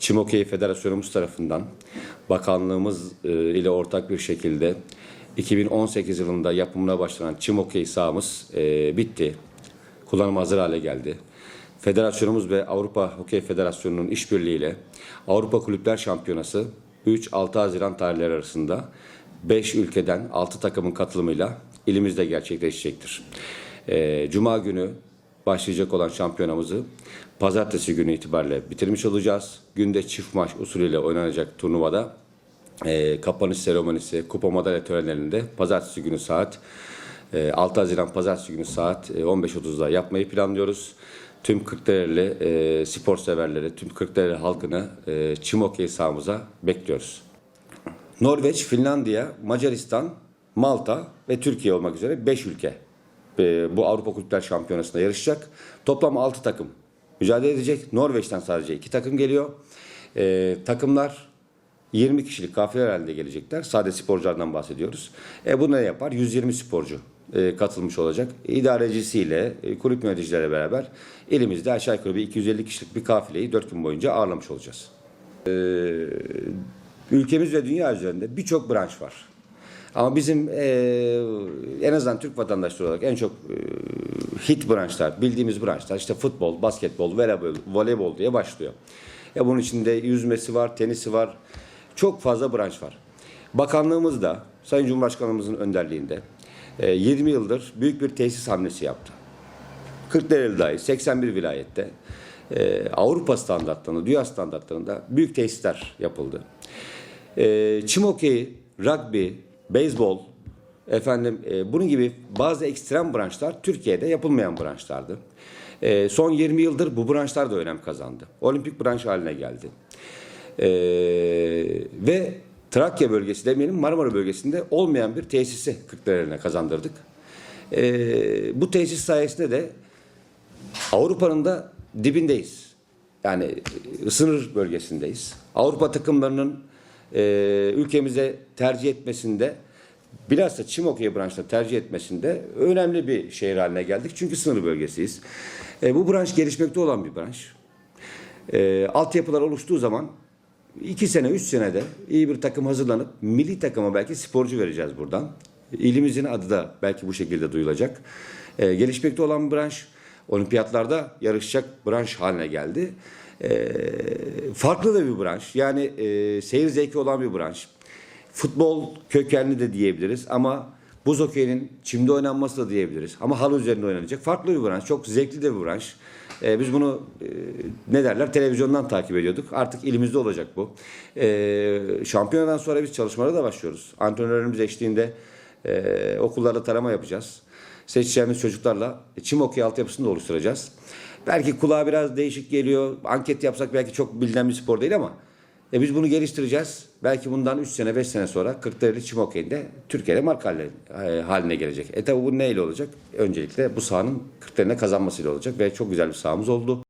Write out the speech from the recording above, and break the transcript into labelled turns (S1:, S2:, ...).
S1: Çim Okey Federasyonumuz tarafından bakanlığımız e, ile ortak bir şekilde 2018 yılında yapımına başlanan Çim Okey sahamız e, bitti. Kullanıma hazır hale geldi. Federasyonumuz ve Avrupa Hokey Federasyonu'nun işbirliğiyle Avrupa Kulüpler Şampiyonası 3-6 Haziran tarihleri arasında 5 ülkeden 6 takımın katılımıyla ilimizde gerçekleşecektir. Ee, Cuma günü başlayacak olan şampiyonamızı pazartesi günü itibariyle bitirmiş olacağız. Günde çift maç usulüyle oynanacak turnuvada e, kapanış seremonisi, kupa madalya törenlerinde pazartesi günü saat e, 6 Haziran pazartesi günü saat e, 15.30'da yapmayı planlıyoruz. Tüm Kırklareli e, spor severleri, tüm Kırklareli halkını e, çim okey sahamıza bekliyoruz. Norveç, Finlandiya, Macaristan, Malta ve Türkiye olmak üzere 5 ülke e, bu Avrupa Kulüpler Şampiyonası'nda yarışacak. Toplam 6 takım mücadele edecek. Norveç'ten sadece 2 takım geliyor. E, takımlar 20 kişilik kafileler halinde gelecekler. Sade sporculardan bahsediyoruz. E bu ne yapar? 120 sporcu e, katılmış olacak. İdarecisiyle, e, kulüp yöneticileriyle beraber elimizde aşağı yukarı bir 250 kişilik bir kafileyi 4 gün boyunca ağırlamış olacağız. E, ülkemiz ve dünya üzerinde birçok branş var. Ama bizim e, en azından Türk vatandaşları olarak en çok e, hit branşlar, bildiğimiz branşlar işte futbol, basketbol, voleybol, voleybol diye başlıyor. Ya bunun içinde yüzmesi var, tenisi var. Çok fazla branş var. Bakanlığımız da Sayın Cumhurbaşkanımızın önderliğinde e, 20 yıldır büyük bir tesis hamlesi yaptı. Kırklareli dahil 81 vilayette e, Avrupa standartlarında, dünya standartlarında büyük tesisler yapıldı. E, çim hokeyi, rugby, beyzbol, efendim e, bunun gibi bazı ekstrem branşlar Türkiye'de yapılmayan branşlardı. E, son 20 yıldır bu branşlar da önem kazandı. Olimpik branş haline geldi. E, ve Trakya bölgesi demeyelim Marmara bölgesinde olmayan bir tesisi Kırklareli'ne kazandırdık. E, bu tesis sayesinde de Avrupa'nın da dibindeyiz. Yani e, sınır bölgesindeyiz. Avrupa takımlarının e, ülkemize tercih etmesinde bilhassa çim hokeyi branşında tercih etmesinde önemli bir şehir haline geldik. Çünkü sınır bölgesiyiz. E, bu branş gelişmekte olan bir branş. E, altyapılar oluştuğu zaman iki sene, üç senede iyi bir takım hazırlanıp milli takıma belki sporcu vereceğiz buradan. İlimizin adı da belki bu şekilde duyulacak. E, gelişmekte olan bir branş olimpiyatlarda yarışacak branş haline geldi. E, farklı da bir branş. Yani e, seyir zevki olan bir branş. Futbol kökenli de diyebiliriz ama buz hokeyinin çimde oynanması da diyebiliriz. Ama halı üzerinde oynanacak. Farklı bir branş. Çok zevkli de bir branş. E, biz bunu e, ne derler televizyondan takip ediyorduk. Artık ilimizde olacak bu. E, şampiyonadan sonra biz çalışmalara da başlıyoruz. Antrenörlerimiz eşliğinde e, okullarda tarama yapacağız. Seçeceğimiz çocuklarla çim hokeyi altyapısını da oluşturacağız. Belki kulağa biraz değişik geliyor. Anket yapsak belki çok bilinen bir spor değil ama e biz bunu geliştireceğiz. Belki bundan 3 sene 5 sene sonra Kırklareli çim hokeyinde Türkiye'de marka haline, e, gelecek. E tabi bu neyle olacak? Öncelikle bu sahanın Kırklareli'ne kazanmasıyla olacak ve çok güzel bir sahamız oldu.